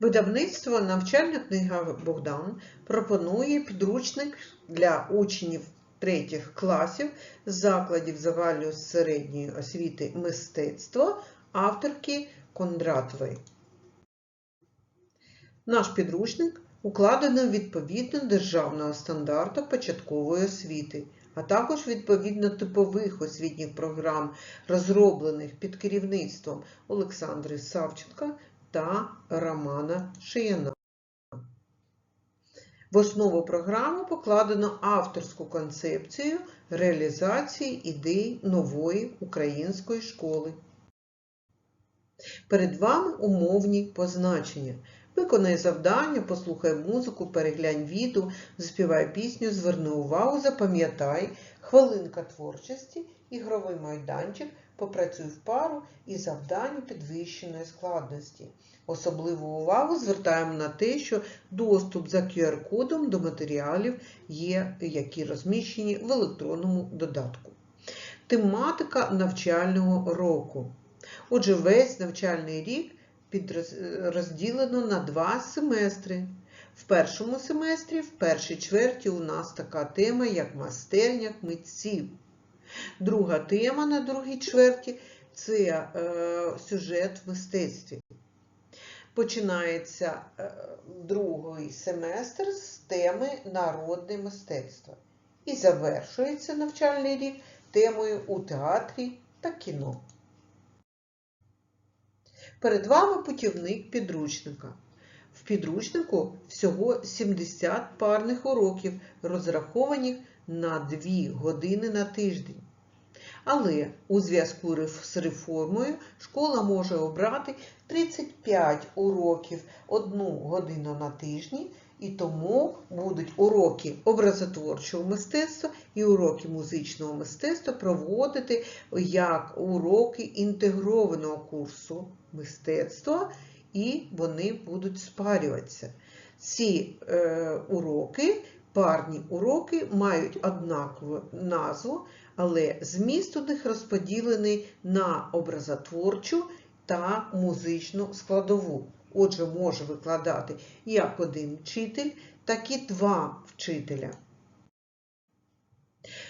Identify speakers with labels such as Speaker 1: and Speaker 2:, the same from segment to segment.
Speaker 1: Видавництво Навчальна книга Богдан пропонує підручник для учнів третіх класів закладів загальної середньої освіти мистецтво авторки Кондратової. Наш підручник укладено відповідно державного стандарту початкової освіти, а також відповідно типових освітніх програм, розроблених під керівництвом Олександри Савченка та Романа Шияна. В основу програми покладено авторську концепцію реалізації ідей нової української школи. Перед вами умовні позначення. Виконай завдання, послухай музику, переглянь відео, заспівай пісню, зверни увагу, запам'ятай, хвилинка творчості, ігровий майданчик, попрацюй в пару і завдання підвищеної складності. Особливу увагу звертаємо на те, що доступ за QR-кодом до матеріалів є, які розміщені в електронному додатку. Тематика навчального року. Отже, весь навчальний рік розділено на два семестри. В першому семестрі, в першій чверті, у нас така тема, як майстерня митців. Друга тема на другій чверті це е, сюжет в мистецтві. Починається е, другий семестр з теми народне мистецтво. І завершується навчальний рік темою у театрі та кіно. Перед вами путівник підручника. В підручнику всього 70 парних уроків, розрахованих на 2 години на тиждень. Але у зв'язку з реформою школа може обрати 35 уроків 1 годину на тижні, і тому будуть уроки образотворчого мистецтва і уроки музичного мистецтва проводити як уроки інтегрованого курсу мистецтва, і вони будуть спарюватися. Ці е, уроки, парні уроки, мають однакову назву, але зміст у них розподілений на образотворчу та музичну складову. Отже, може викладати як один вчитель, так і два вчителя.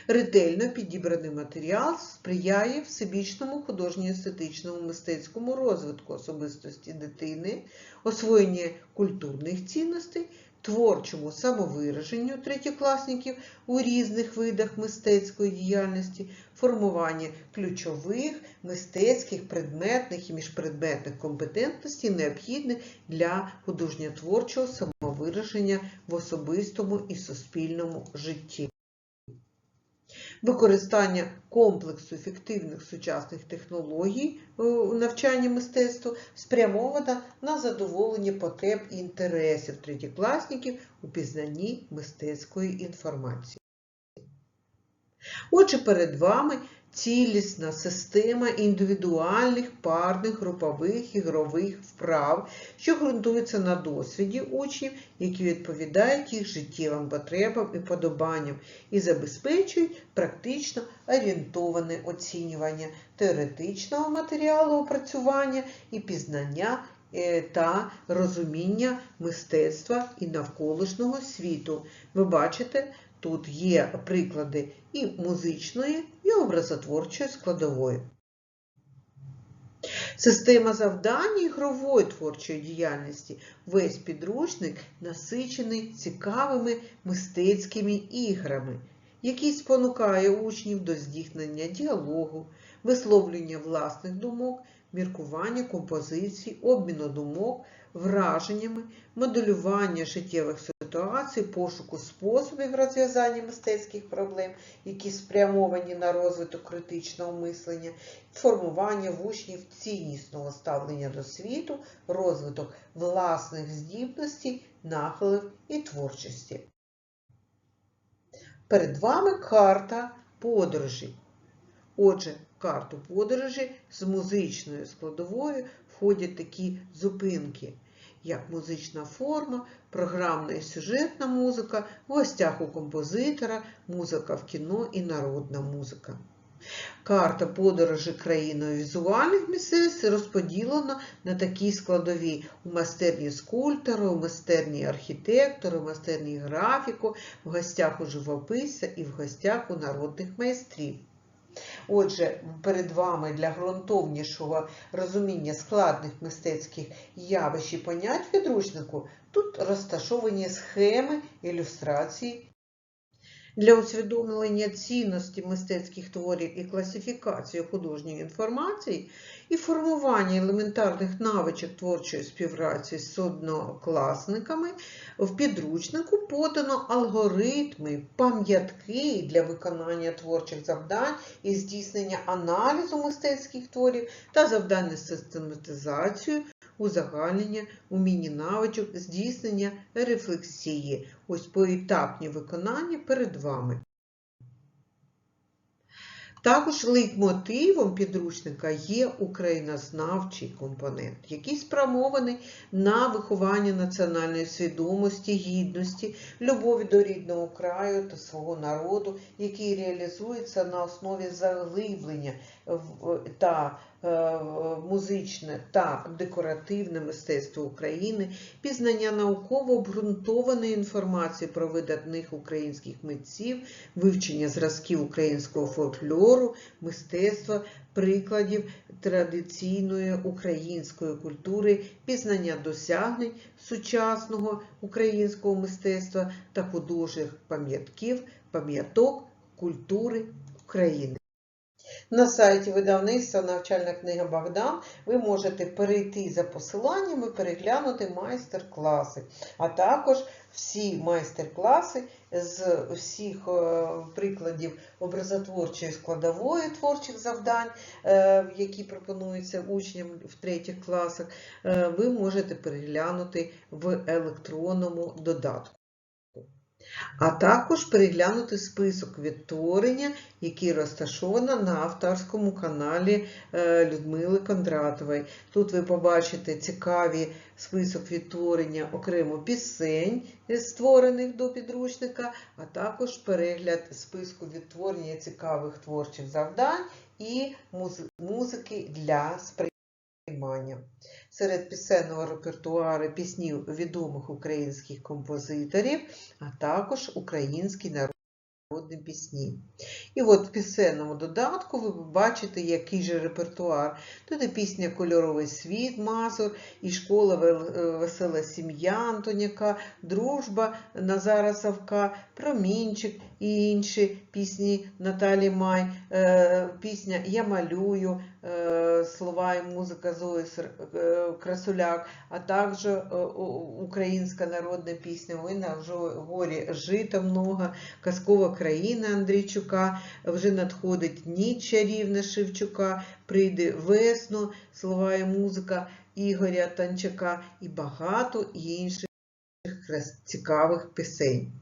Speaker 1: Ретельно підібраний матеріал сприяє всебічному художньо-естетичному мистецькому розвитку особистості дитини, освоєння культурних цінностей, творчому самовираженню третєкласників у різних видах мистецької діяльності, формування ключових мистецьких, предметних і міжпредметних компетентностей, необхідних для художньо-творчого самовираження в особистому і суспільному житті. Використання комплексу ефективних сучасних технологій у навчанні мистецтву спрямована на задоволення потреб і інтересів третєкласників у пізнанні мистецької інформації. Отже, перед вами цілісна система індивідуальних парних групових ігрових вправ, що ґрунтуються на досвіді учнів, які відповідають їх життєвим потребам і подобанням, і забезпечують практично орієнтоване оцінювання теоретичного матеріалу опрацювання і пізнання е, та розуміння мистецтва і навколишнього світу. Ви бачите, Тут є приклади і музичної, і образотворчої складової. Система завдань ігрової творчої діяльності. Весь підручник насичений цікавими мистецькими іграми, які спонукає учнів до здійснення діалогу, висловлення власних думок, міркування композицій, обміну думок, враженнями, моделювання життєвих ситуацій, пошуку способів розв'язання мистецьких проблем, які спрямовані на розвиток критичного мислення, формування в учнів ціннісного ставлення до світу, розвиток власних здібностей, нахилів і творчості. Перед вами карта подорожі. Отже, карту подорожі з музичною складовою входять такі зупинки як музична форма, програмна і сюжетна музика, в гостях у композитора, музика в кіно і народна музика. Карта подорожі країною візуальних мистецтв розподілена на такі складові у майстерні скульптора, у майстерні архітектора, у майстерні графіку, в гостях у живописця і в гостях у народних майстрів. Отже, перед вами для ґрунтовнішого розуміння складних мистецьких явищ і понять відручнику тут розташовані схеми ілюстрації для усвідомлення цінності мистецьких творів і класифікації художньої інформації і формування елементарних навичок творчої співпраці з однокласниками в підручнику подано алгоритми, пам'ятки для виконання творчих завдань і здійснення аналізу мистецьких творів та завдання систематизацію узагальнення, уміння навичок, здійснення рефлексії. Ось поетапні виконання перед вами. Також лейтмотивом підручника є українознавчий компонент, який спрямований на виховання національної свідомості, гідності, любові до рідного краю та свого народу, який реалізується на основі заглиблення та музичне та декоративне мистецтво України, пізнання науково обґрунтованої інформації про видатних українських митців, вивчення зразків українського фольклору, мистецтва, прикладів традиційної української культури, пізнання досягнень сучасного українського мистецтва та художніх пам'ятків, пам'яток культури України. На сайті видавництва Навчальна книга Богдан ви можете перейти за посиланнями, переглянути майстер-класи, а також всі майстер-класи з всіх е, прикладів образотворчої складової творчих завдань, е, які пропонуються учням в третіх класах, е, ви можете переглянути в електронному додатку. А також переглянути список відтворення, який розташовано на авторському каналі е, Людмили Кондратової. Тут ви побачите цікаві список відтворення окремо пісень, е, створених до підручника, а також перегляд списку відтворення цікавих творчих завдань і музики для сприймання. Серед пісенного репертуару піснів відомих українських композиторів, а також українські народні пісні. І от в пісенному додатку ви бачите, який же репертуар. Тут і пісня Кольоровий світ Мазур, і школа е, Весела сім'я Антоняка, Дружба Назара Савка, Промінчик і інші пісні Наталі Май, е, пісня Я малюю, слова і музика Зої е, Красуляк, а також е, українська народна пісня «Ви на горі жита много, казкова країна Андрійчука, вже надходить ніч чарівна Шевчука, прийде весно, слова і музика Ігоря Танчака і багато інших цікавих пісень.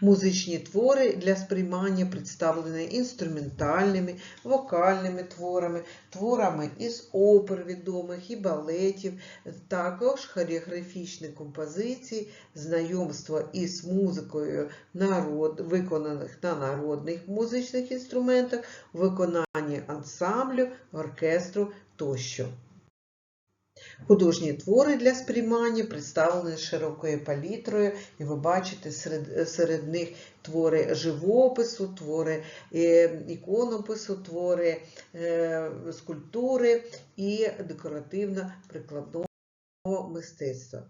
Speaker 1: Музичні твори для сприймання представлені інструментальними, вокальними творами, творами із опер відомих і балетів, також хореографічні композиції, знайомство із музикою народ, виконаних на народних музичних інструментах, виконанні ансамблю, оркестру тощо. Художні твори для сприймання представлені широкою палітрою, і ви бачите серед, серед них твори живопису, твори е, іконопису, твори е, скульптури і декоративно-прикладного мистецтва.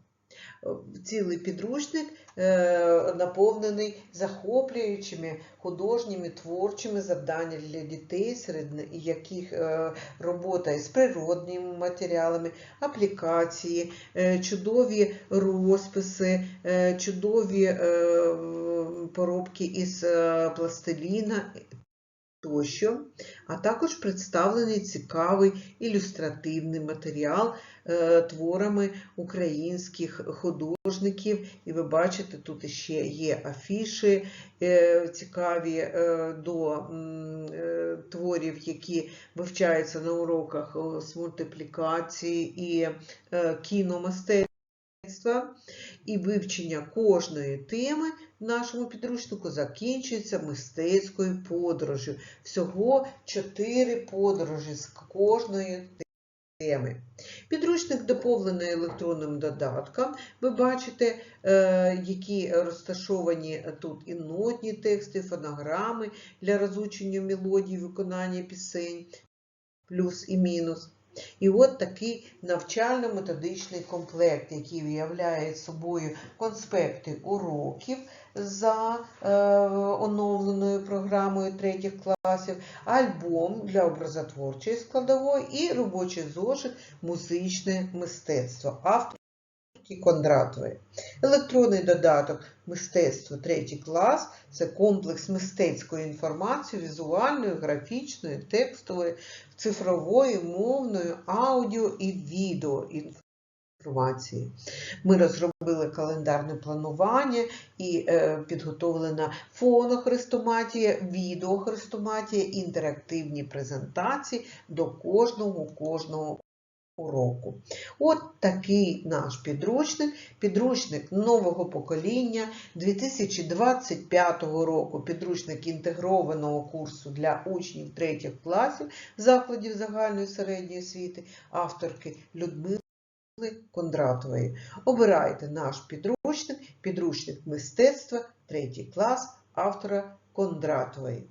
Speaker 1: Цілий підручник е, наповнений захоплюючими художніми творчими завданнями для дітей, серед яких е, робота із природними матеріалами, аплікації, е, чудові розписи, чудові поробки із пластиліна тощо, а також представлений цікавий ілюстративний матеріал е, творами українських художників. І ви бачите, тут ще є афіші е, цікаві е, до е, творів, які вивчаються на уроках з мультиплікації і е, кіномистецтва. і вивчення кожної теми нашому підручнику закінчується мистецькою подорожю. Всього 4 подорожі з кожної теми. Підручник доповнений електронним додатком. Ви бачите, е, які розташовані тут і нотні тексти, фонограми для розучення мелодій, виконання пісень, плюс і мінус. І от такий навчально-методичний комплект, який уявляє собою конспекти уроків за е, оновленою програмою третіх класів, альбом для образотворчої складової і робочий зошит музичне мистецтво. Авторки Кондратової. Електронний додаток мистецтво третій клас це комплекс мистецької інформації, візуальної, графічної, текстової, цифрової, мовної, аудіо і відео інформації. Ми розробили календарне планування і е, підготовлена фонохрестоматія, відеохрестоматія, інтерактивні презентації до кожного кожного уроку. От такий наш підручник, підручник нового покоління 2025 року, підручник інтегрованого курсу для учнів третіх класів закладів загальної середньої освіти, авторки Людмили Кондратової. Обирайте наш підручник, підручник мистецтва, третій клас, автора Кондратової.